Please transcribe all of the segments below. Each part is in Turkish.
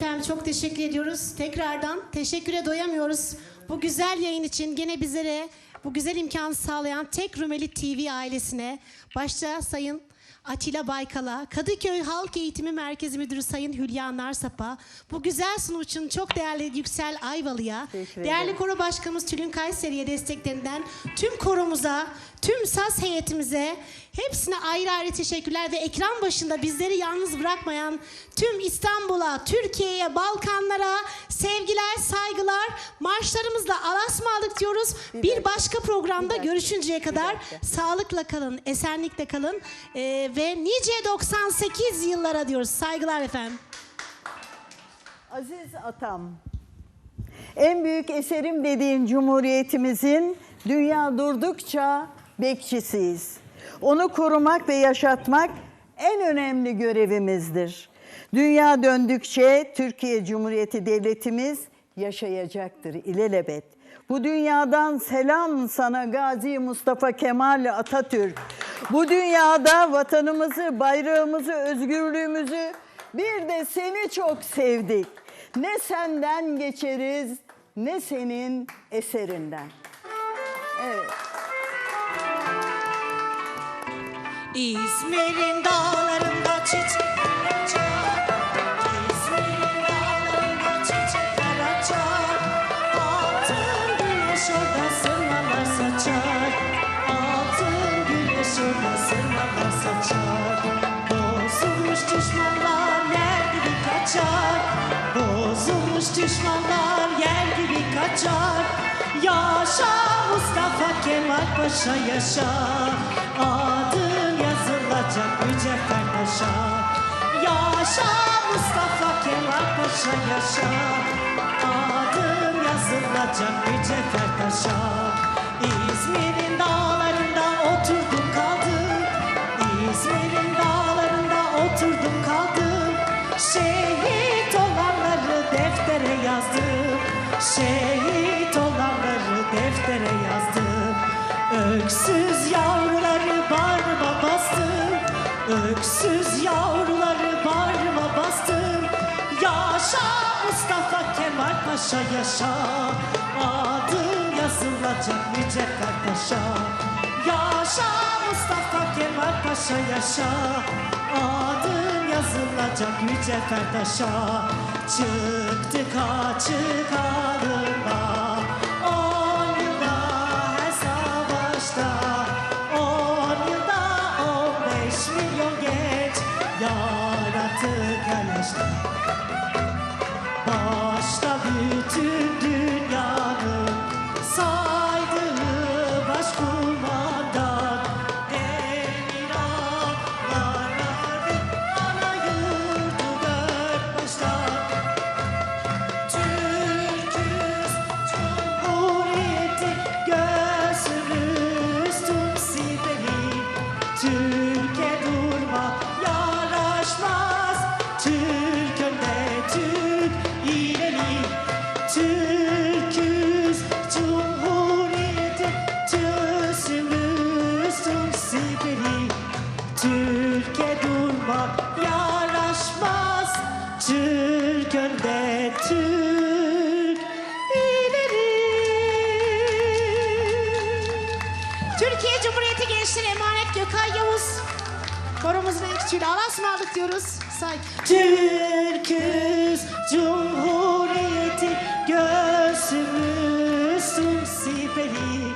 Efendim çok teşekkür ediyoruz. Tekrardan teşekküre doyamıyoruz. Bu güzel yayın için gene bizlere bu güzel imkanı sağlayan Tek Rumeli TV ailesine başta Sayın Atilla Baykal'a, Kadıköy Halk Eğitimi Merkezi Müdürü Sayın Hülya Narsap'a, bu güzel sunum için çok değerli Yüksel Ayvalı'ya, değerli koro başkanımız Tülin Kayseri'ye desteklerinden tüm koromuza, tüm saz heyetimize hepsine ayrı ayrı teşekkürler ve ekran başında bizleri yalnız bırakmayan tüm İstanbul'a, Türkiye'ye, Balkanlara sevgiler, saygılar. Marşlarımızla alasmalık diyoruz. Bir, dakika. başka programda dakika. görüşünceye kadar sağlıkla kalın, esenlikle kalın Ee, ve nice 98 yıllara diyoruz. Saygılar efendim. Aziz atam, en büyük eserim dediğin Cumhuriyetimizin dünya durdukça bekçisiyiz. Onu korumak ve yaşatmak en önemli görevimizdir. Dünya döndükçe Türkiye Cumhuriyeti Devletimiz yaşayacaktır ilelebet. Bu dünyadan selam sana Gazi Mustafa Kemal Atatürk. Bu dünyada vatanımızı, bayrağımızı, özgürlüğümüzü bir de seni çok sevdik. Ne senden geçeriz ne senin eserinden. Evet. İzmir'in dağlarında güneş orada sırmalar saçar. Bozulmuş düşmanlar yer gibi kaçar. Bozulmuş düşmanlar yer gibi kaçar. Yaşa Mustafa Kemal Paşa yaşa. Adın yazılacak mücevher taşa. Yaşa Mustafa Kemal Paşa yaşa. Adın yazılacak mücevher taşa. İzmir'in yazdım. Şehit olanları deftere yazdım. Öksüz yavruları bağrıma bastım. Öksüz yavruları bağrıma bastım. Yaşa Mustafa Kemal Paşa yaşa. Adın yazılacak mücevher taşa. Yaşa Mustafa Kemal Paşa yaşa. Adın yazılacak mücevher taşa. Çıktık açık. On yılda her savaşta. On yılda on beş milyon genç. Yarattık her. Türk önde Türk ileri. Türkiye Cumhuriyeti Gençleri Emanet Gökay Yavuz. Koromuzun en küçüğüyle alasmalık diyoruz. Say. Türküz Cumhuriyeti göğsümüz siperi.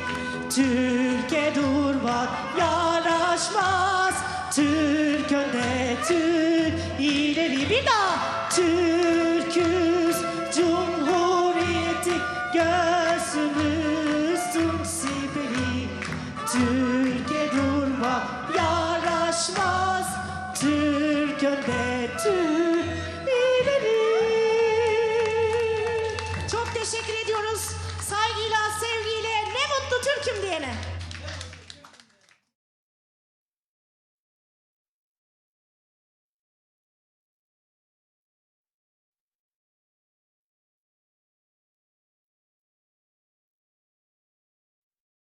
Türkiye durmak yaraşmaz Türk önde Türk ileri. Bir daha Türküz Cumhuriyeti göğsümüz siperi Türkiye durmak yaraşmaz Türk önde Türk ileri Çok teşekkür ediyoruz. Saygıyla, sevgiyle ne mutlu Türk'üm diyene.